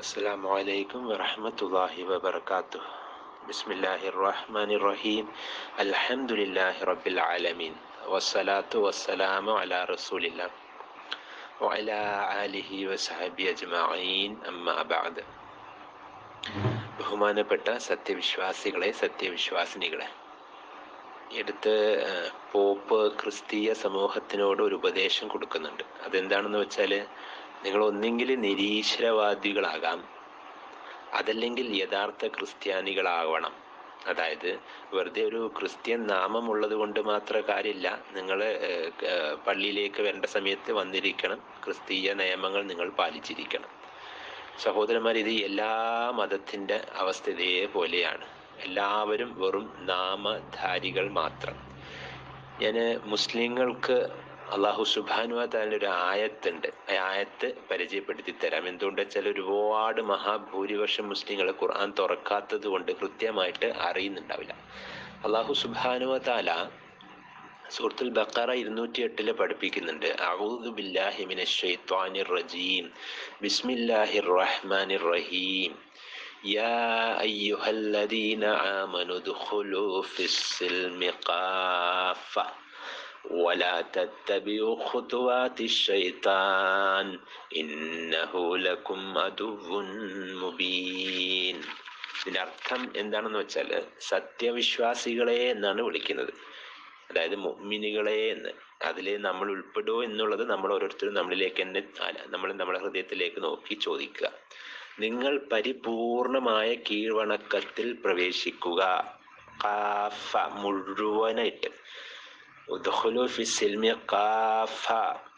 السلام عليكم ورحمة الله وبركاته بسم الله الرحمن الرحيم الحمد لله رب العالمين والصلاة والسلام على رسول الله وعلى آله وصحبه أجمعين أما بعد ബഹുമാനപ്പെട്ട സത്യവിശ്വാസികളെ സത്യവിശ്വാസിനികളെ എടുത്ത് ഏഹ്, പോപ്പ് ക്രിസ്തീയ സമൂഹത്തിനോട് ഒരു ഉപദേശം കൊടുക്കുന്നുണ്ട് അതെന്താണെന്ന് വെച്ചാൽ നിങ്ങൾ ഒന്നെങ്കിൽ നിരീശ്വരവാദികളാകാം. അതല്ലെങ്കിൽ യഥാർത്ഥ ക്രിസ്ത്യാനികളാവണം. അതായത് വെറുതെ ഒരു ക്രിസ്ത്യൻ നാമം ഉള്ളത് കൊണ്ട് മാത്രം കാര്യമില്ല നിങ്ങൾ പള്ളിയിലേക്ക് വരേണ്ട സമയത്ത് വന്നിരിക്കണം. ക്രിസ്തീയ നിയമങ്ങൾ നിങ്ങൾ പാലിച്ചിരിക്കണം. സഹോദരന്മാർ ഇത് എല്ലാ മതത്തിന്റെ അവസ്ഥ ഇതേപോലെയാണ്. എല്ലാവരും വെറും നാമധാരികൾ മാത്രം. ഞാൻ മുസ്ലിങ്ങൾക്ക് അള്ളാഹു സുബാനുവ താൻ്റെ ഒരു ആയത്തുണ്ട് ആ ആയത്ത് പരിചയപ്പെടുത്തി തരാം എന്തുകൊണ്ട് വെച്ചാൽ ഒരുപാട് മഹാഭൂരിപക്ഷം മുസ്ലിങ്ങൾ ഖുർആൻ തുറക്കാത്തത് കൊണ്ട് കൃത്യമായിട്ട് അറിയുന്നുണ്ടാവില്ല അള്ളാഹു സുബാനുവ താല സൂറത്തുൽ ബക്കറ ഇരുന്നൂറ്റി എട്ടില് പഠിപ്പിക്കുന്നുണ്ട് അഊദു ബില്ലാഹി മിനശ് ശൈത്വാനിർ റജീം ബിസ്മില്ലാഹിർ റഹ്മാനിർ റഹീം يا أيها الذين آمنوا ادخلوا في السلم كافة ولا تتبعوا خطوات الشيطان إنه لكم عدو مبين ഇതിന്റെ അർത്ഥം എന്താണെന്ന് വെച്ചാൽ സത്യവിശ്വാസികളെ എന്നാണ് വിളിക്കുന്നത് അതായത് മുഅ്മിനുകളെ എന്ന് അതിൽ നമ്മൾ ഉൾപ്പെടുമോ എന്നുള്ളത് നമ്മൾ ഓരോരുത്തരും നമ്മളിലേക്ക് തന്നെ അല്ല, നമ്മൾ നമ്മുടെ ഹൃദയത്തിലേക്ക് നോക്കി ചോദിക്കുക നിങ്ങൾ പരിപൂർണമായ കീഴ്വണക്കത്തിൽ പ്രവേശിക്കുക കാഫ മുഴുവനായിട്ട് ഉദ്ഖുലു ഫി സിൽമി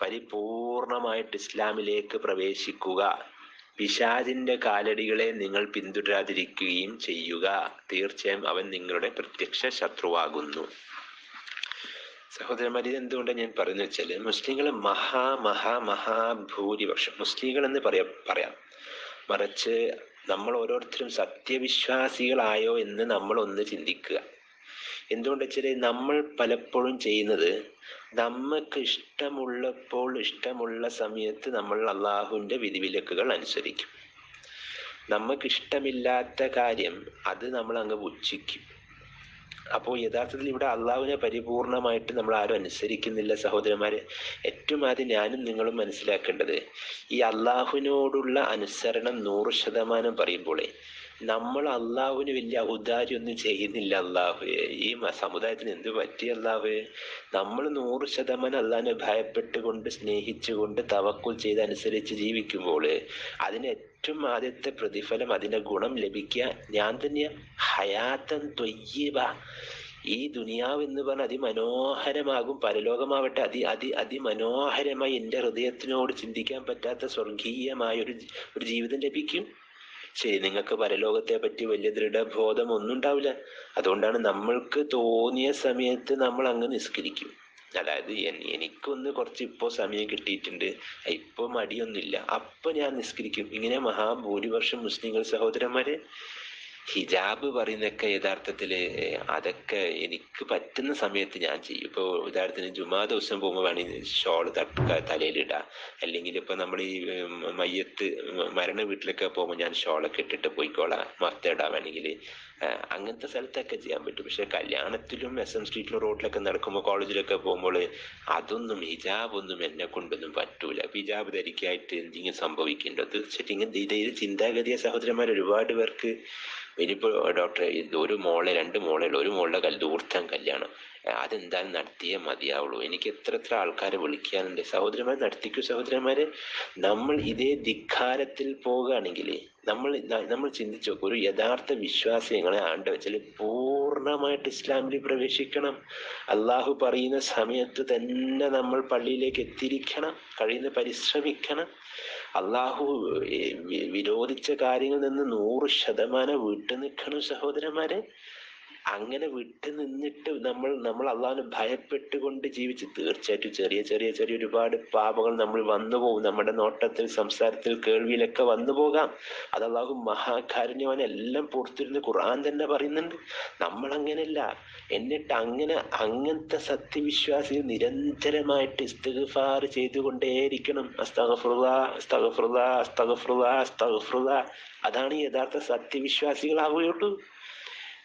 പരിപൂർണമായിട്ട് ഇസ്ലാമിലേക്ക് പ്രവേശിക്കുക. പിശാദിന്റെ കാലടികളെ നിങ്ങൾ പിന്തുടരാതിരിക്കുകയും ചെയ്യുക. തീർച്ചയായും അവൻ നിങ്ങളുടെ പ്രത്യക്ഷ ശത്രുവാകുന്നു. സഹോദരന്മാർ മരി എന്തുകൊണ്ടാണ് ഞാൻ പറഞ്ഞു വെച്ചാൽ മുസ്ലിങ്ങൾ മഹാ മഹാ മഹാഭൂരിപക്ഷം മുസ്ലിങ്ങൾ എന്ന് പറയാ പറയാം. മറിച്ച് നമ്മൾ ഓരോരുത്തരും സത്യവിശ്വാസികളായോ എന്ന് നമ്മൾ ഒന്ന് ചിന്തിക്കുക. എന്തുകൊണ്ട് വെച്ചാൽ നമ്മൾ പലപ്പോഴും ചെയ്യുന്നത് നമുക്ക് ഇഷ്ടമുള്ളപ്പോൾ ഇഷ്ടമുള്ള സമയത്ത് നമ്മൾ അള്ളാഹുവിന്റെ വിധിവിലക്കുകൾ അനുസരിക്കും. നമുക്ക് ഇഷ്ടമില്ലാത്ത കാര്യം അത് നമ്മൾ അങ്ങ് പുച്ഛിക്കും. അപ്പോൾ യഥാർത്ഥത്തിൽ ഇവിടെ അള്ളാഹുവിനെ പരിപൂർണമായിട്ട് നമ്മൾ ആരും അനുസരിക്കുന്നില്ല സഹോദരന്മാരെ. ഏറ്റവും ആദ്യം ഞാനും നിങ്ങളും മനസ്സിലാക്കേണ്ടത് ഈ അള്ളാഹുവിനോടുള്ള അനുസരണം നൂറ് ശതമാനം പറയുമ്പോഴേ നമ്മൾ അള്ളാഹുവിന് വലിയ ഔദാര്യമൊന്നും ചെയ്യുന്നില്ല അള്ളാഹു. ഈ സമുദായത്തിന് എന്ത് പറ്റി അള്ളാഹു? നമ്മൾ നൂറ് ശതമാനം അള്ളാഹിനെ ഭയപ്പെട്ടുകൊണ്ട് സ്നേഹിച്ചുകൊണ്ട് തവക്കുൽ ചെയ്ത് അനുസരിച്ച് ജീവിക്കുമ്പോൾ അതിന് ഏറ്റവും ആദ്യത്തെ പ്രതിഫലം അതിന്റെ ഗുണം ലഭിക്കുക. ഞാൻ തന്നെ ഹയാത്തൻ തൊയ്യബ. ഈ ദുനിയാവ് എന്ന് പറഞ്ഞാൽ അതിമനോഹരമാകും പരലോകമാവട്ടെ. അതി അതി അതിമനോഹരമായി എന്റെ ഹൃദയത്തിനോട് ചിന്തിക്കാൻ പറ്റാത്ത സ്വർഗീയമായ ഒരു ഒരു ജീവിതം ലഭിക്കും. ശരി നിങ്ങൾക്ക് പരലോകത്തെ പറ്റി വലിയ ദൃഢബോധം ഒന്നും ഉണ്ടാവില്ല. അതുകൊണ്ടാണ് നമ്മൾക്ക് തോന്നിയ സമയത്ത് നമ്മൾ അങ്ങ് നിസ്കരിക്കും. അതായത് എനിക്കൊന്ന് കുറച്ച് ഇപ്പോൾ സമയം കിട്ടിയിട്ടുണ്ട്. ഇപ്പോൾ മടിയൊന്നുമില്ല. അപ്പൊ ഞാൻ നിസ്കരിക്കും. ഇങ്ങനെ മഹാഭൂരിപക്ഷം മുസ്ലിങ്ങൾ സഹോദരന്മാരെ ഹിജാബ് പറയുന്നൊക്കെ യഥാർത്ഥത്തിൽ അതൊക്കെ എനിക്ക് പറ്റുന്ന സമയത്ത് ഞാൻ ചെയ്യും. ഇപ്പോൾ ഉദാഹരണത്തിന് ജുമാ ദിവസം പോകുമ്പോൾ വേണമെങ്കിൽ ഷോൾ തട്ടുക തലയിലിടുക അല്ലെങ്കിൽ ഇപ്പൊ നമ്മൾ ഈ മയ്യത്ത് മരണ വീട്ടിലൊക്കെ പോകുമ്പോൾ ഞാൻ ഷോളൊക്കെ ഇട്ടിട്ട് പോയിക്കോളാം. മർത്തയിടാൻ വേണമെങ്കിൽ അങ്ങനത്തെ സ്ഥലത്തൊക്കെ ചെയ്യാൻ പറ്റും. പക്ഷെ കല്യാണത്തിലും എസ് എം സ്ട്രീറ്റിലും റോഡിലൊക്കെ നടക്കുമ്പോൾ കോളേജിലൊക്കെ പോകുമ്പോൾ അതൊന്നും ഹിജാബ് ഒന്നും എന്നെ കൊണ്ടൊന്നും പറ്റൂല. ഹിജാബ് ധരിക്കായിട്ട് എന്തെങ്കിലും സംഭവിക്കുന്നുണ്ടോ തീർച്ചയായിട്ടും ഇങ്ങനെ ചിന്താഗതിയ സഹോദരന്മാർ ഒരുപാട് പേർക്ക് ഇനിയിപ്പോ ഡോക്ടറെ ഒരു മോളെ രണ്ട് മോളെ. ഒരു മോളുടെ കൽ ദൂർത്തം കല്യാണം. അതെന്തായാലും നടത്തിയേ മതിയാവുള്ളൂ. എനിക്ക് എത്ര എത്ര ആൾക്കാരെ വിളിക്കാനുണ്ട്. സഹോദരന്മാർ നടത്തിക്കൂ സഹോദരന്മാരെ നമ്മൾ ഇതേ ധിക്കാരത്തിൽ പോകുകയാണെങ്കിൽ നമ്മൾ നമ്മൾ ചിന്തിച്ചു നോക്കും ഒരു യഥാർത്ഥ വിശ്വാസികളെ ആണ്ട് വെച്ചാൽ പൂർണമായിട്ട് ഇസ്ലാമിൽ പ്രവേശിക്കണം. അള്ളാഹു പറയുന്ന സമയത്ത് തന്നെ നമ്മൾ പള്ളിയിലേക്ക് എത്തിയിരിക്കണം. കഴിയുന്ന പരിശ്രമിക്കണം. അള്ളാഹു വിരോധിച്ച കാര്യങ്ങളിൽ നിന്ന് നൂറ് ശതമാനം വിട്ടു നിൽക്കണം സഹോദരന്മാരെ. അങ്ങനെ വിട്ടു നിന്നിട്ട് നമ്മൾ നമ്മൾ അള്ളാഹിനെ ഭയപ്പെട്ടുകൊണ്ട് ജീവിച്ച് തീർച്ചയായിട്ടും ചെറിയ ചെറിയ ചെറിയ ഒരുപാട് പാപങ്ങൾ നമ്മൾ വന്നു പോകും. നമ്മുടെ നോട്ടത്തിൽ സംസാരത്തിൽ കേൾവിയിലൊക്കെ വന്നു പോകാം. അത് അള്ളാഹു മഹാകാരുണ്യവാൻ എല്ലാം പുറത്തിരുന്ന് ഖുർആൻ തന്നെ പറയുന്നുണ്ട്. നമ്മൾ അങ്ങനെയല്ല എന്നിട്ട് അങ്ങനെ അങ്ങനത്തെ സത്യവിശ്വാസി നിരന്തരമായിട്ട് ഇസ്തിഗ്ഫാർ ചെയ്തുകൊണ്ടേയിരിക്കണം. അസ്തഗഫുറുള്ള അസ്തഗഫുറുള്ള അസ്തഗഫുറുള്ള അസ്തഗഫുറുള്ള അതാണ് യഥാർത്ഥ സത്യവിശ്വാസികളാവുകയുള്ളൂ.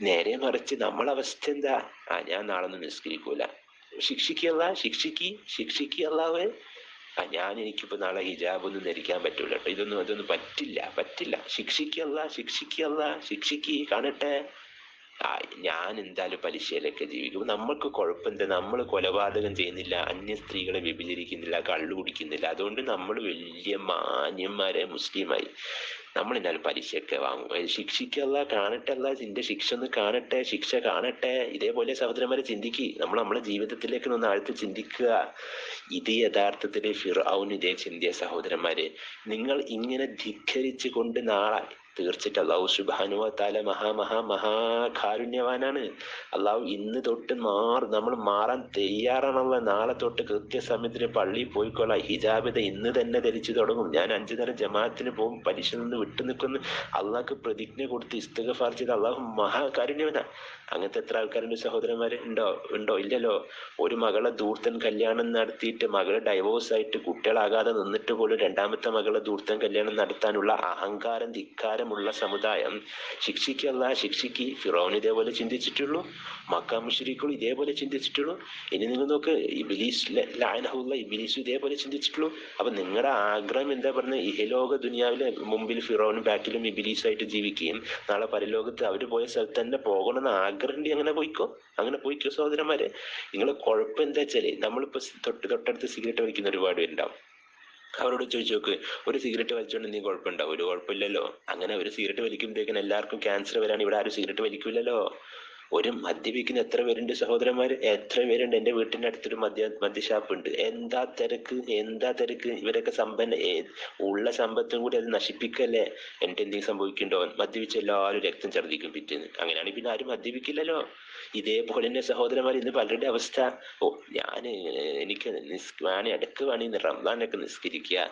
നേരെ മറിച്ച് നമ്മളെ അവസ്ഥ എന്താ? ആ ഞാൻ നാളെ ഒന്നും നിസ്കരിക്കൂല ശിക്ഷിക്കല്ല ശിക്ഷിക്ക് ശിക്ഷിക്കല്ലാവേ ആ ഞാൻ എനിക്കിപ്പോ നാളെ ഹിജാബ് ഒന്നും ധരിക്കാൻ പറ്റൂല കേട്ടോ ഇതൊന്നും അതൊന്നും പറ്റില്ല പറ്റില്ല. ശിക്ഷിക്കല്ല ശിക്ഷിക്കല്ല ശിക്ഷിക്ക് കാണട്ടെ. ആ ഞാൻ എന്തായാലും പലിശയിലൊക്കെ ജീവിക്കും. നമ്മൾക്ക് കുഴപ്പമെന്താ? നമ്മൾ കൊലപാതകം ചെയ്യുന്നില്ല അന്യ സ്ത്രീകളെ വിഭജിക്കുന്നില്ല കള്ളു കുടിക്കുന്നില്ല. അതുകൊണ്ട് നമ്മൾ വലിയ മാന്യന്മാരെ മുസ്ലിമായി. നമ്മൾ എന്തായാലും പലിശയൊക്കെ വാങ്ങും ശിക്ഷിക്കല്ല കാണട്ടെ അല്ല ഇതിന്റെ ശിക്ഷ ഒന്ന് കാണട്ടെ ശിക്ഷ കാണട്ടെ. ഇതേപോലെ സഹോദരന്മാരെ ചിന്തിക്കുക നമ്മൾ നമ്മുടെ ജീവിതത്തിലേക്ക് ഒന്ന് ആഴ്ത്തി ചിന്തിക്കുക. ഇത് യഥാർത്ഥത്തിൽ ഫിറൌൻ ഇതേ ചിന്തിയ സഹോദരന്മാരെ. നിങ്ങൾ ഇങ്ങനെ ധിക്കരിച്ചു കൊണ്ട് നാളെ തീർച്ചയായിട്ടും അള്ളാഹു സുബാനുവ താല മഹാ മഹാ മഹാകാരുണ്യവാനാണ് അള്ളാഹു ഇന്ന് തൊട്ട് മാറും നമ്മൾ മാറാൻ തയ്യാറാണല്ലോ. നാളെ തൊട്ട് കൃത്യസമയത്തിന് പള്ളിയിൽ പോയിക്കൊള്ളാം ഹിജാബിത ഇന്ന് തന്നെ ധരിച്ചു തുടങ്ങും. ഞാൻ അഞ്ചു നേരം ജമാഅത്തിന് പോകും പലിശ നിന്ന് വിട്ടു നിൽക്കുന്നു അള്ളാഹ്ക്ക് പ്രതിജ്ഞ കൊടുത്ത് ഇസ്തഗഫാർ ചെയ്ത് അള്ളാഹു മഹാകാരുണ്യവനാ അങ്ങനത്തെ എത്ര ആൾക്കാരുണ്ട് സഹോദരന്മാര്? ഉണ്ടോ? ഉണ്ടോ? ഇല്ലല്ലോ. ഒരു മകളെ ദൂർത്തൻ കല്യാണം നടത്തിയിട്ട് മകൾ ഡൈവോഴ്സ് ആയിട്ട് കുട്ടികളാകാതെ നിന്നിട്ട് പോലും രണ്ടാമത്തെ മകളെ ദൂർത്തൻ കല്യാണം നടത്താനുള്ള അഹങ്കാരം ധിക്കാരമുള്ള സമുദായം ശിക്ഷിക്കല്ല ശിക്ഷിക്ക്. ഫിറോൻ ഇതേപോലെ ചിന്തിച്ചിട്ടുള്ളൂ. മക്ക മുഷരിക്കുകൾ ഇതേപോലെ ചിന്തിച്ചിട്ടുള്ളൂ. ഇനി നിങ്ങൾ നോക്ക് ഇബിലീസ് ലായനഹുള്ള ഇബിലീസ് ഇതേപോലെ ചിന്തിച്ചിട്ടുള്ളൂ. അപ്പൊ നിങ്ങളുടെ ആഗ്രഹം എന്താ പറഞ്ഞത് ഇഹലോക ദുനിയാവിലെ മുമ്പിൽ ഫിറോനും ബാക്കിലും ഇബിലീസായിട്ട് ജീവിക്കുകയും നാളെ പരലോകത്ത് അവർ പോയ സ്ഥലത്ത് തന്നെ പോകണമെന്ന് ആഗ്രഹമുണ്ട് അങ്ങനെ പോയിക്കോ? അങ്ങനെ പോയിക്കോ സഹോദരന്മാരെ? നിങ്ങളെ കുഴപ്പം എന്താ വെച്ചാൽ നമ്മളിപ്പോ തൊട്ട് തൊട്ടടുത്ത് സിഗരറ്റ് വലിക്കുന്ന ഒരുപാട് പേരുണ്ടാവും. അവരോട് ചോദിച്ചു നോക്ക് ഒരു സിഗരറ്റ് വലിച്ചുകൊണ്ട് നീ കുഴപ്പമുണ്ടാവും ഒരു കുഴപ്പമില്ലല്ലോ. അങ്ങനെ ഒരു സിഗരറ്റ് വലിക്കുമ്പോഴേക്കും എല്ലാവർക്കും ക്യാൻസർ വരാൻ ഇവിടെ ആരും സിഗരറ്റ് വലിക്കില്ലല്ലോ ഒരു മദ്യപിക്കുന്ന എത്ര പേരുണ്ട് സഹോദരന്മാര്? എത്ര പേരുണ്ട് എന്റെ വീട്ടിന്റെ അടുത്തൊരു മദ്യ മദ്യഷാപ്പ് ഉണ്ട് എന്താ തിരക്ക്? എന്താ തിരക്ക്? ഇവരൊക്കെ സമ്പന്ന ഉള്ള സമ്പത്തും കൂടി അത് നശിപ്പിക്കല്ലേ? എന്നിട്ട് എന്തെങ്കിലും സംഭവിക്കുന്നുണ്ടോ? മദ്യപിച്ച എല്ലാവരും രക്തം ഛർദ്ദിക്കും പിറ്റേന്ന്. അങ്ങനെയാണ് പിന്നെ ആരും മദ്യപിക്കില്ലല്ലോ ഇതേപോലെ തന്നെ സഹോദരന്മാർ ഇന്ന് പലരുടെ അവസ്ഥ. ഓ ഞാൻ എനിക്ക് നിസ് വേണേ ഇടയ്ക്ക് വേണമെങ്കിൽ റംസാനൊക്കെ നിസ്കരിക്കുക.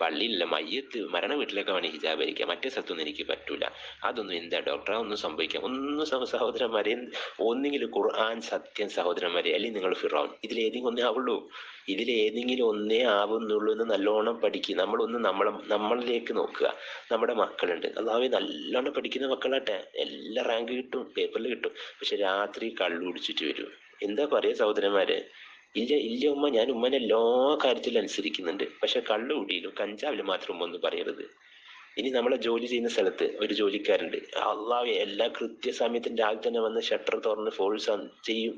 പള്ളിയില്ല മയ്യത്ത് മരണ വീട്ടിലൊക്കെ വേണമെങ്കിൽ ഹിജാബ് ധരിക്കുക മറ്റേ സ്ഥലത്തൊന്നും എനിക്ക് പറ്റൂല. അതൊന്നും എന്താ? ഡോക്ടറെ ഒന്നും സംഭവിക്കാം. ഒന്നും സഹ- സഹോദരന്മാരെ ഒന്നെങ്കിലും ഖുർആൻ സത്യം സഹോദരന്മാരെ അല്ലെങ്കിൽ നിങ്ങൾ ഫിറോൻ ഇതിലേതെങ്കിലും ഒന്നേ ആവുള്ളൂ. ഇതിലേതെങ്കിലും ഒന്നേ ആവുന്നുള്ളൂ എന്ന് നല്ലോണം പഠിക്കുക നമ്മളൊന്ന് നമ്മളെ നമ്മളിലേക്ക് നോക്കുക. നമ്മുടെ മക്കളുണ്ട്. അല്ലാതെ നല്ലോണം പഠിക്കുന്ന മക്കളാട്ടെ. എല്ലാ റാങ്ക് കിട്ടും പേപ്പറിൽ കിട്ടും. പക്ഷെ രാത്രി കള്ളു കുടിച്ചിട്ട് വരും. എന്താ പറയാ സഹോദരന്മാരെ? ഇല്ല ഇല്ല ഉമ്മ ഞാൻ ഉമ്മനെ എല്ലാ കാര്യത്തിലും അനുസരിക്കുന്നുണ്ട്. പക്ഷെ കള്ളു കുടിയിലും കഞ്ചാവിലും മാത്രം ഉമ്മ ഒന്ന് പറയരുത്. ഇനി നമ്മളെ ജോലി ചെയ്യുന്ന സ്ഥലത്ത് ഒരു ജോലിക്കാരുണ്ട്. അള്ളാഹ് എല്ലാ കൃത്യസമയത്തും രാവിലെ തന്നെ വന്ന് ഷട്ടർ തുറന്ന് ഫോഴ്സ് ചെയ്യും.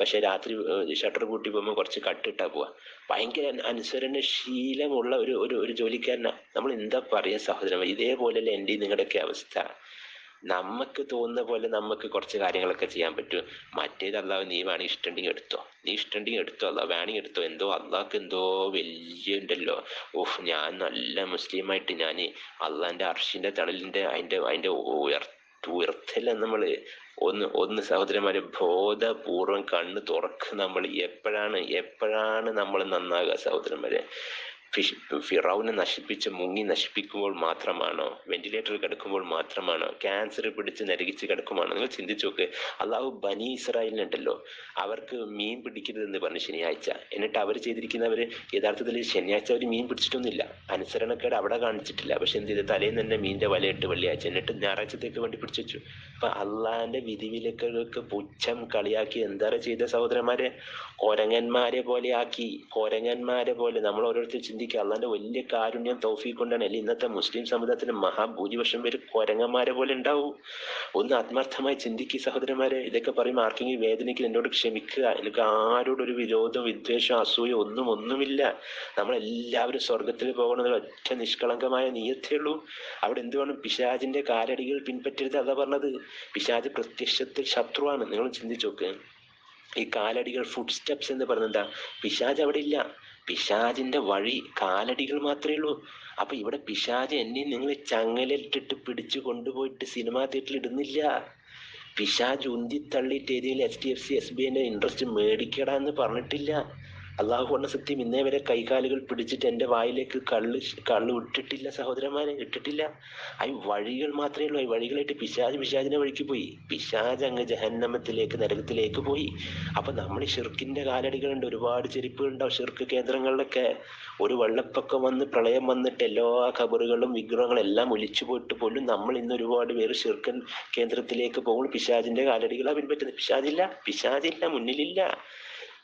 പക്ഷെ രാത്രി ഷട്ടർ കൂട്ടി പോകുമ്പോൾ കുറച്ച് കട്ടിട്ടാ പോവാ. ഭയങ്കര അനുസരണ അനുസരണശീലമുള്ള ഒരു ഒരു ഒരു ജോലിക്കാരനാ. നമ്മൾ എന്താ പറയാ സഹോദരൻ ഇതേപോലെയല്ലേ എന്റെ നിങ്ങളുടെയൊക്കെ അവസ്ഥ. നമുക്ക് തോന്നുന്ന പോലെ നമുക്ക് കുറച്ച് കാര്യങ്ങളൊക്കെ ചെയ്യാൻ പറ്റും. മറ്റേത് അള്ളാഹ് നീ വേണമെങ്കിൽ ഇഷ്ടമുണ്ടെങ്കിൽ എടുത്തോ. നീ ഇഷ്ടമുണ്ടെങ്കിൽ എടുത്തോ. അള്ളാഹ് വേണമെങ്കിൽ എടുത്തോ. എന്തോ അള്ളാഹ്ക്ക് എന്തോ വലിയ ഉണ്ടല്ലോ ഓഹ് ഞാൻ നല്ല മുസ്ലിമായിട്ട് ഞാൻ അള്ളാഹിന്റെ അർഷിന്റെ തണലിന്റെ അതിന്റെ അതിന്റെ ഉയർ ഉയർത്തല നമ്മൾ ഒന്ന് ഒന്ന് സഹോദരന്മാരെ ബോധപൂർവം കണ്ണ് തുറക്ക് നമ്മൾ എപ്പോഴാണ് എപ്പോഴാണ് നമ്മൾ നന്നാകുക സഹോദരന്മാരെ? ഫിറൌനെ നശിപ്പിച്ച് മുങ്ങി നശിപ്പിക്കുമ്പോൾ മാത്രമാണോ? വെന്റിലേറ്ററിൽ കിടക്കുമ്പോൾ മാത്രമാണോ? ക്യാൻസർ പിടിച്ച് നരകിച്ച് കിടക്കുമാണോ? നിങ്ങൾ ചിന്തിച്ചു നോക്ക്. അള്ളാഹു ബനി ഇസ്രായേലിനുണ്ടല്ലോ. അവർക്ക് മീൻ പിടിക്കരുതെന്ന് പറഞ്ഞു ശനിയാഴ്ച. എന്നിട്ട് അവർ ചെയ്തിരിക്കുന്നവര് യഥാർത്ഥത്തിൽ ശനിയാഴ്ച അവർ മീൻ പിടിച്ചിട്ടൊന്നുമില്ല. അനുസരണക്കേട് അവിടെ കാണിച്ചിട്ടില്ല. പക്ഷെ എന്ത് ചെയ്ത്? തലേന്ന് തന്നെ മീനിന്റെ വലയിട്ട് വെള്ളിയാഴ്ച എന്നിട്ട് ഞായറാഴ്ചത്തേക്ക് വേണ്ടി പിടിച്ചു വെച്ചു. അപ്പൊ അള്ളാഹിന്റെ വിധിവിലക്കുകൾക്ക് പുച്ഛം കളിയാക്കി എന്താ ചെയ്ത സഹോദരന്മാരെ? കൊരങ്ങന്മാരെ പോലെ ആക്കി. കൊരങ്ങന്മാരെ പോലെ. നമ്മൾ ഓരോരുത്തർ ചിന്തിക്കുക. അള്ളാന്റെ വലിയ കാരുണ്യം തൗഫീഖ് കൊണ്ടാണ്. അല്ലെങ്കിൽ ഇന്നത്തെ മുസ്ലിം സമുദായത്തിന് മഹാഭൂരിപക്ഷം പേര് കൊരങ്ങന്മാരെ പോലെ ഉണ്ടാവും. ഒന്ന് ആത്മാർത്ഥമായി ചിന്തിക്കുക സഹോദരന്മാരെ. ഇതൊക്കെ പറയുമ്പോൾ ആർക്കെങ്കിലും വേദനയ്ക്ക് എന്നോട് ക്ഷമിക്കുക. എനിക്ക് ആരോടും ഒരു വിരോധം വിദ്വേഷം അസൂയ ഒന്നും ഒന്നുമില്ല. നമ്മളെല്ലാവരും സ്വർഗത്തിൽ പോകണത് ഒറ്റ നിഷ്കളങ്കമായ നീയത്തേ ഉള്ളൂ. അവിടെ എന്ത് വേണം? പിശാജിന്റെ കാലടികൾ പിൻപറ്റരുത് അതാ പറഞ്ഞത്. പിശാജ് പ്രത്യക്ഷത്തിൽ ശത്രുവാണ്. നിങ്ങൾ ചിന്തിച്ചു നോക്ക്. ഈ കാലടികൾ ഫുഡ് സ്റ്റെപ്സ് എന്ന് പറഞ്ഞെന്താ? പിശാജ് അവിടെ ഇല്ല. പിശാജിന്റെ വഴി കാലടികൾ മാത്രമേ ഉള്ളൂ. അപ്പൊ ഇവിടെ പിശാജ് എന്നെ നിങ്ങൾ ചങ്ങലിട്ടിട്ട് പിടിച്ചു കൊണ്ടുപോയിട്ട് സിനിമാ തിയേറ്ററിൽ ഇടുന്നില്ല. പിശാജ് ഉന്തി തള്ളിയിട്ട് ഏതെങ്കിലും H D F C S B ഐന്റെ ഇൻട്രസ്റ്റ് മേടിക്കടാ എന്ന് പറഞ്ഞിട്ടില്ല. അള്ളാഹു പറഞ്ഞ സത്യം ഇന്നേ വരെ കൈകാലുകൾ പിടിച്ചിട്ട് എന്റെ വായിലേക്ക് കള്ള് കള്ള് ഇട്ടിട്ടില്ല സഹോദരന്മാരെ ഇട്ടിട്ടില്ല. ആ വഴികൾ മാത്രമേ ഉള്ളൂ. ഈ വഴികളായിട്ട് പിശാജ് പിശാജിനെ വഴിക്ക് പോയി. പിശാജ് അങ്ങ് ജഹന്നമത്തിലേക്ക് നരകത്തിലേക്ക് പോയി. അപ്പൊ നമ്മൾ ഈ ഷിർക്കിന്റെ കാലടികളുണ്ട്. ഒരുപാട് ചെരിപ്പുകളുണ്ടാവും. ഷിർക്ക് കേന്ദ്രങ്ങളിലൊക്കെ ഒരു വെള്ളപ്പൊക്കം വന്ന് പ്രളയം വന്നിട്ട് എല്ലാ ഖബറുകളും വിഗ്രഹങ്ങളും എല്ലാം ഒലിച്ചു പോയിട്ട് പോലും നമ്മൾ ഇന്ന് ഒരുപാട് പേര് ഷിർക്കൻ കേന്ദ്രത്തിലേക്ക് പോകുമ്പോൾ പിശാജിന്റെ കാലടികളാ പിൻപറ്റുന്നത്. പിശാജില്ല പിശാജില്ല മുന്നിലില്ല.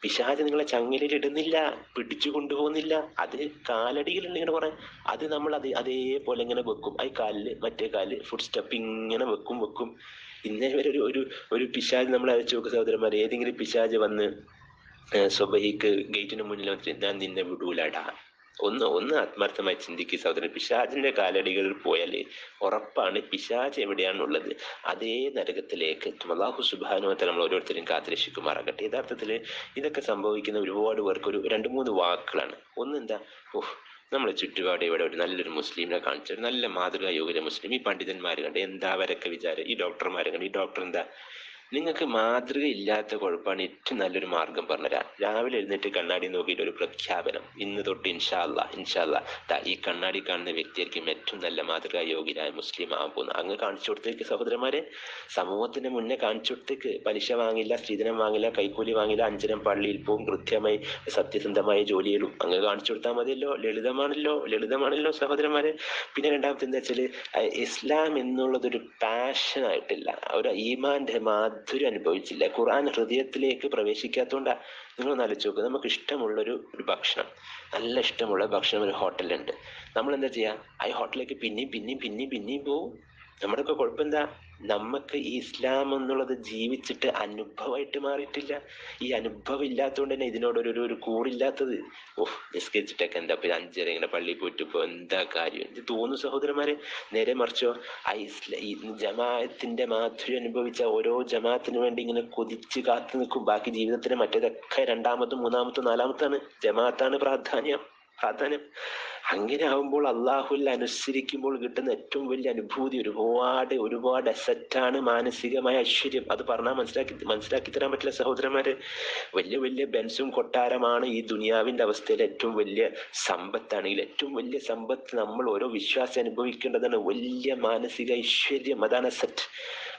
പിശാജ് നിങ്ങളെ ചങ്ങലയിൽ ഇടുന്നില്ല പിടിച്ചു കൊണ്ടുപോകുന്നില്ല. അത് കാലടിയിലുണ്ട് ഇങ്ങനെ കുറെ. അത് നമ്മൾ അത് അതേപോലെ ഇങ്ങനെ വെക്കും. ആ കാലിൽ മറ്റേ കാലിൽ ഫുട് സ്റ്റെപ്പ് ഇങ്ങനെ വെക്കും വെക്കും. ഇന്നേ വരെ ഒരു ഒരു ഒരു പിശാജ് നമ്മൾ അയച്ചു നോക്കുക സഹോദരന്മാർ ഏതെങ്കിലും പിശാജ് വന്ന് സ്വബഹിക്ക് ഗേറ്റിന് മുന്നിൽ ഞാൻ നിന്നെ വിടൂലടാ. ഒന്ന് ഒന്ന് ആത്മാർത്ഥമായി ചിന്തിക്കുക സഹോദരൻ. പിശാജിന്റെ കാലടികളിൽ പോയാൽ ഉറപ്പാണ് പിശാജ് എവിടെയാണുള്ളത്. അതേ നരകത്തിലേക്ക് അള്ളാഹു സുബാനുവത്തെ നമ്മൾ ഓരോരുത്തരും കാത്തിരക്ഷിക്കുമാറാകട്ടെ. യഥാർത്ഥത്തിൽ ഇതൊക്കെ സംഭവിക്കുന്ന ഒരുപാട് പേർക്ക് ഒരു രണ്ട് മൂന്ന് വാക്കുകളാണ്. ഒന്ന് എന്താ? ഓഹ് നമ്മുടെ ചുറ്റുപാട് ഇവിടെ ഒരു നല്ലൊരു മുസ്ലിമിനെ കാണിച്ചു നല്ല മാതൃകാ യോഗ്യ മുസ്ലിം. ഈ പണ്ഡിതന്മാർ കണ്ട് എന്താ അവരൊക്കെ വിചാരം? ഈ ഡോക്ടർമാർ കണ്ട് ഈ ഡോക്ടർ എന്താ? നിങ്ങൾക്ക് മാതൃക ഇല്ലാത്ത കുഴപ്പമാണ് ഏറ്റവും നല്ലൊരു മാർഗം പറഞ്ഞുതരാം രാവിലെ എഴുന്നേറ്റ് കണ്ണാടി നോക്കിയിട്ട് ഒരു പ്രഖ്യാപനം. ഇന്ന് തൊട്ട് ഇൻഷാല്ല ഇൻഷാല്ല ഈ കണ്ണാടി കാണുന്ന വ്യക്തിയായിരിക്കും ഏറ്റവും നല്ല മാതൃക യോഗ്യനായ മുസ്ലിം ആകാൻ പോകുന്നത്. അങ്ങ് കാണിച്ചു കൊടുത്തേക്ക് സഹോദരന്മാരെ. സമൂഹത്തിന് മുന്നേ കാണിച്ചു കൊടുത്തേക്ക്. പലിശ വാങ്ങില്ല സ്ത്രീധനം വാങ്ങില്ല കൈക്കൂലി വാങ്ങില്ല അഞ്ചനം പള്ളിയിൽ പോവും കൃത്യമായി സത്യസന്ധമായ ജോലിയിലും അങ്ങ് കാണിച്ചു കൊടുത്താൽ മതിയല്ലോ. ലളിതമാണല്ലോ. ലളിതമാണല്ലോ സഹോദരന്മാരെ. പിന്നെ രണ്ടാമത്തെ എന്താ വെച്ചാൽ ഇസ്ലാം എന്നുള്ളതൊരു പാഷൻ ആയിട്ടില്ല. ഒരു ഈമാന്റെ മാധുര്യം അനുഭവിച്ചില്ല. ഖുർആൻ ഹൃദയത്തിലേക്ക് പ്രവേശിക്കാത്തതുകൊണ്ട് നിങ്ങൾ ആലോചിച്ച് നോക്കുക നമുക്ക് ഇഷ്ടമുള്ള ഒരു ഭക്ഷണം നല്ല ഇഷ്ടമുള്ള ഭക്ഷണം ഒരു ഹോട്ടലുണ്ട് നമ്മൾ എന്താ ചെയ്യുക ആ ഹോട്ടലിലേക്ക് പിന്നെയും പിന്നെയും പിന്നെയും പിന്നെയും പോവും. നമ്മുടെയൊക്കെ കുഴപ്പം എന്താ? നമുക്ക് ഈ ഇസ്ലാം എന്നുള്ളത് ജീവിച്ചിട്ട് അനുഭവമായിട്ട് മാറിയിട്ടില്ല. ഈ അനുഭവം ഇല്ലാത്തതുകൊണ്ട് തന്നെ ഇതിനോടൊരു ഒരു ഒരു ഓഹ് നിസ്കരിച്ചിട്ടൊക്കെ എന്താ ഇപ്പൊ അഞ്ചര ഇങ്ങനെ പള്ളിയിൽ പോയിട്ട് ഇപ്പൊ എന്താ കാര്യം? ഇത് തോന്നുന്നു സഹോദരന്മാരെ നേരെ മറിച്ചോ ആ ഇസ്ല ഈ ജമാഅത്തിന്റെ മാധുര്യം അനുഭവിച്ച ഓരോ ജമാഅത്തിന് വേണ്ടി ഇങ്ങനെ കൊതിച്ച് കാത്തു നിൽക്കും. ബാക്കി ജീവിതത്തിന് മറ്റേതൊക്കെ രണ്ടാമത്തും മൂന്നാമത്തും നാലാമത്താണ് ജമാഅത്താണ് പ്രാധാന്യം. പ്രാധാന്യം. അങ്ങനെ ആവുമ്പോൾ അള്ളാഹുൽ അനുസരിക്കുമ്പോൾ കിട്ടുന്ന ഏറ്റവും വലിയ അനുഭൂതി ഒരുപാട് ഒരുപാട് അസറ്റാണ് മാനസികമായ ഐശ്വര്യം. അത് പറഞ്ഞാൽ മനസ്സിലാക്കി മനസ്സിലാക്കി തരാൻ പറ്റില്ല സഹോദരന്മാര്. വലിയ വലിയ ബെൻസും കൊട്ടാരമാണ് ഈ ദുനിയാവിന്റെ അവസ്ഥയിൽ ഏറ്റവും വലിയ സമ്പത്താണെങ്കിൽ ഏറ്റവും വലിയ സമ്പത്ത് നമ്മൾ ഓരോ വിശ്വാസം അനുഭവിക്കേണ്ടതാണ്. വലിയ മാനസിക ഐശ്വര്യം. അതാണ് അസറ്റ്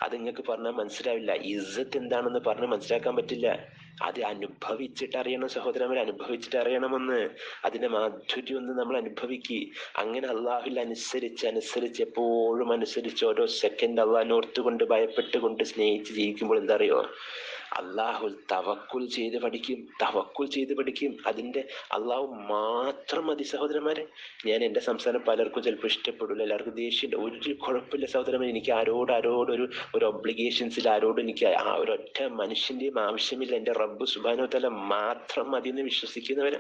അത് നിങ്ങൾക്ക് പറഞ്ഞാൽ മനസ്സിലാവില്ല. ഇസ്സത്ത് എന്താണെന്ന് പറഞ്ഞ് മനസ്സിലാക്കാൻ പറ്റില്ല. അത് അനുഭവിച്ചിട്ട് അറിയണം സഹോദരന്മാരെ അനുഭവിച്ചിട്ട് അറിയണമെന്ന് അതിന്റെ മാധുര്യം ഒന്ന് നമ്മൾ അനുഭവിക്കുക അങ്ങനെ അള്ളാഹുൽ അനുസരിച്ച് അനുസരിച്ച് എപ്പോഴും അനുസരിച്ച് ഓരോ സെക്കൻഡ് അള്ളാഹിനോർത്തുകൊണ്ട് ഭയപ്പെട്ടുകൊണ്ട് സ്നേഹിച്ച് ജീവിക്കുമ്പോൾ എന്താ അറിയോ? അള്ളാഹു തവക്കുൽ ചെയ്ത് പഠിക്കും തവക്കുൽ ചെയ്ത് പഠിക്കും. അതിന്റെ അള്ളാഹു മാത്രം മതി സഹോദരന്മാരെ. ഞാൻ എന്റെ സംസാരം പലർക്കും ചിലപ്പോൾ ഇഷ്ടപ്പെടില്ല എല്ലാവർക്കും ദേഷ്യമുണ്ട് ഒരു കുഴപ്പമില്ല സഹോദരന്മാർ എനിക്ക് ആരോട് ആരോട് ഒരു ഒബ്ലിഗേഷൻസിൽ ആരോട് എനിക്ക് ആ ഒരൊറ്റ മനുഷ്യന്റെയും ആവശ്യമില്ല. എന്റെ റബ്ബ് സുബാനോ തല മാത്രം മതി എന്ന് വിശ്വസിക്കുന്നവരെ.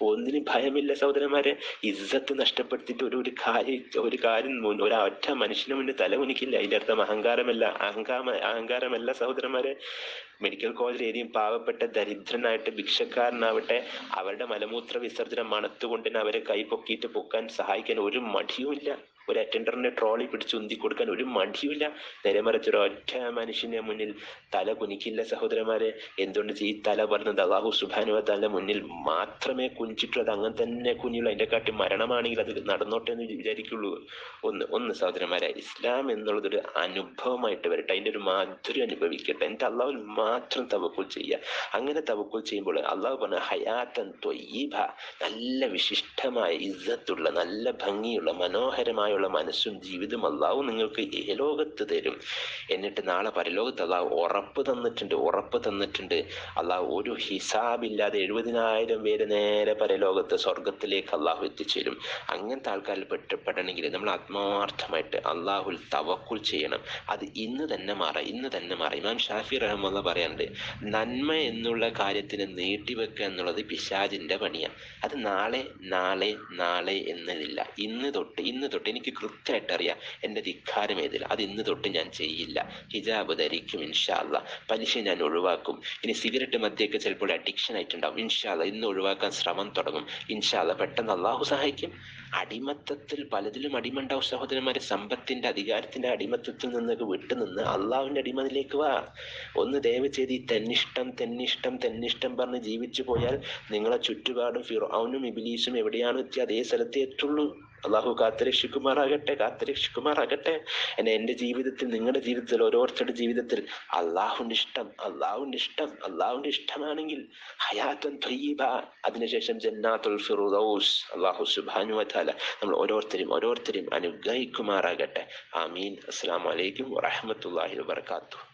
ഒന്നിനും ഭയമില്ല സഹോദരന്മാരെ. ഇജ്ജത്ത് നഷ്ടപ്പെടുത്തിയിട്ട് ഒരു ഒരു കാര്യം ഒരു കാര്യം ഒരൊറ്റ മനുഷ്യന് മുന്നിൽ തല കുനിക്കില്ല. അതിന്റെ അർത്ഥം അഹങ്കാരമല്ല. അഹങ്കാര അഹങ്കാരമല്ല സഹോദരന്മാരെ. മെഡിക്കൽ കോളേജിൽ ഏതെങ്കിലും പാവപ്പെട്ട ദരിദ്രനായിട്ട് ഭിക്ഷക്കാരനാവട്ടെ അവരുടെ മലമൂത്ര വിസർജനം മണത്തുകൊണ്ട് അവരെ കൈ പൊക്കിയിട്ട് പൊക്കാൻ സഹായിക്കാൻ ഒരു മടിയുമില്ല. ഒരു അറ്റൻഡറിനെ ട്രോളി പിടിച്ച് ഉന്തി കൊടുക്കാൻ ഒരു മടിയുമില്ല. നേരെ മറിച്ച് ഒരു ഒറ്റ മനുഷ്യന്റെ മുന്നിൽ തല കുനിക്കില്ല സഹോദരന്മാരെ. എന്തുകൊണ്ട് ഈ തല പറഞ്ഞത് അള്ളാഹു സുബാനുവ തല മുന്നിൽ മാത്രമേ കുനിച്ചിട്ടുള്ളത്? അങ്ങനെ തന്നെ കുനിയുള്ളൂ അതിന്റെ കാട്ടി മരണമാണെങ്കിൽ അത് നടന്നോട്ടെ എന്ന് വിചാരിക്കുള്ളൂ. ഒന്ന് ഒന്ന് സഹോദരന്മാരെ ഇസ്ലാം എന്നുള്ളത് ഒരു അനുഭവമായിട്ട് വരട്ടെ. അതിന്റെ ഒരു മാധുര്യം അനുഭവിക്കട്ടെ. എന്നിട്ട് അള്ളാഹുൽ മാത്രം തവക്കുൽ ചെയ്യുക. അങ്ങനെ തവക്കുൽ ചെയ്യുമ്പോൾ അള്ളാഹു പറഞ്ഞ ഹയാത്തൻ ത്വയ്യീബ നല്ല വിശിഷ്ടമായ ഇസ്സത്തുള്ള നല്ല ഭംഗിയുള്ള മനോഹരമായുള്ള മനസ്സും ജീവിതവും അള്ളാഹു നിങ്ങൾക്ക് ഏലോകത്ത് തരും. എന്നിട്ട് നാളെ പരലോകത്ത് അള്ളാഹു ഉറപ്പ് തന്നിട്ടുണ്ട് ഉറപ്പ് തന്നിട്ടുണ്ട്. അള്ളാഹു ഒരു ഹിസാബില്ലാതെ എഴുപതിനായിരം പേര് നേരെ പരലോകത്ത് സ്വർഗത്തിലേക്ക് അള്ളാഹു എത്തിച്ചേരും. അങ്ങനത്തെ ആൾക്കാരിൽ പെട്ടപ്പെടണമെങ്കിൽ നമ്മൾ ആത്മാർത്ഥമായിട്ട് അള്ളാഹുൽ തവക്കുൽ ചെയ്യണം. അത് ഇന്ന് തന്നെ മാറാം ഇന്ന് തന്നെ മാറാം. ഇമാം ഷാഫി റഹ്മുള്ള പറയാറുണ്ട് നന്മ എന്നുള്ള കാര്യത്തിന് നീട്ടിവെക്കുക എന്നുള്ളത് പിശാജിന്റെ പണിയാണ് അത് നാളെ നാളെ നാളെ എന്നതില്ല. ഇന്ന് തൊട്ട് ഇന്ന് തൊട്ട് എനിക്ക് എനിക്ക് കൃത്യമായിട്ട് അറിയാം എന്റെ ധിക്കാരം ഏതില്ല അത് ഇന്ന് തൊട്ട് ഞാൻ ചെയ്യില്ല. ഹിജാബ് ധരിക്കും ഇൻഷാല്ല പലിശ ഞാൻ ഒഴിവാക്കും. ഇനി സിഗരറ്റ് മദ്യമൊക്കെ ചിലപ്പോൾ അഡിക്ഷൻ ആയിട്ടുണ്ടാവും. ഇൻഷാല്ല ഇന്ന് ഒഴിവാക്കാൻ ശ്രമം തുടങ്ങും. ഇൻഷാല്ല പെട്ടെന്ന് അള്ളാഹു സഹായിക്കും. അടിമത്തത്തിൽ പലതിലും അടിമണ്ടാവും സഹോദരന്മാരെ. സമ്പത്തിന്റെ അധികാരത്തിന്റെ അടിമത്തത്തിൽ നിന്നൊക്കെ വിട്ടുനിന്ന് അള്ളാഹുവിന്റെ അടിമതിലേക്ക് വാ. ഒന്ന് ദയവ് ചെയ്ത് ഈ തന്നിഷ്ടം തന്നിഷ്ടം തന്നിഷ്ടം പറഞ്ഞ് ജീവിച്ചു പോയാൽ നിങ്ങളെ ചുറ്റുപാടും ഫിറോനും ഇബിലീസും എവിടെയാണ് എത്തി അതേ സ്ഥലത്തേ എത്തുള്ളൂ. അള്ളാഹു കാത്തരക്ഷിക്കുമാറാകട്ടെ കാത്തരക്ഷിക്കുമാറാകട്ടെ. എന്നെ എന്റെ ജീവിതത്തിൽ നിങ്ങളുടെ ജീവിതത്തിൽ ഓരോരുത്തരുടെ ജീവിതത്തിൽ അള്ളാഹുവിന്റെ ഇഷ്ടം അള്ളാഹുവിന്റെ ഇഷ്ടം അള്ളാഹുവിന്റെ ഇഷ്ടമാണെങ്കിൽ ഹയാത്തൻ അതിനുശേഷം ജന്നാത്തുൽ ഫിറുദൌസ്. അള്ളാഹു സുബാനു വതആല നമ്മൾ ഓരോരുത്തരും ഓരോരുത്തരും അനുഗ്രഹിക്കുമാറാകട്ടെ. ആമീൻ. അസ്സലാമു അലൈക്കും വറഹ്മത്തുള്ളാഹി വബറകാതുഹു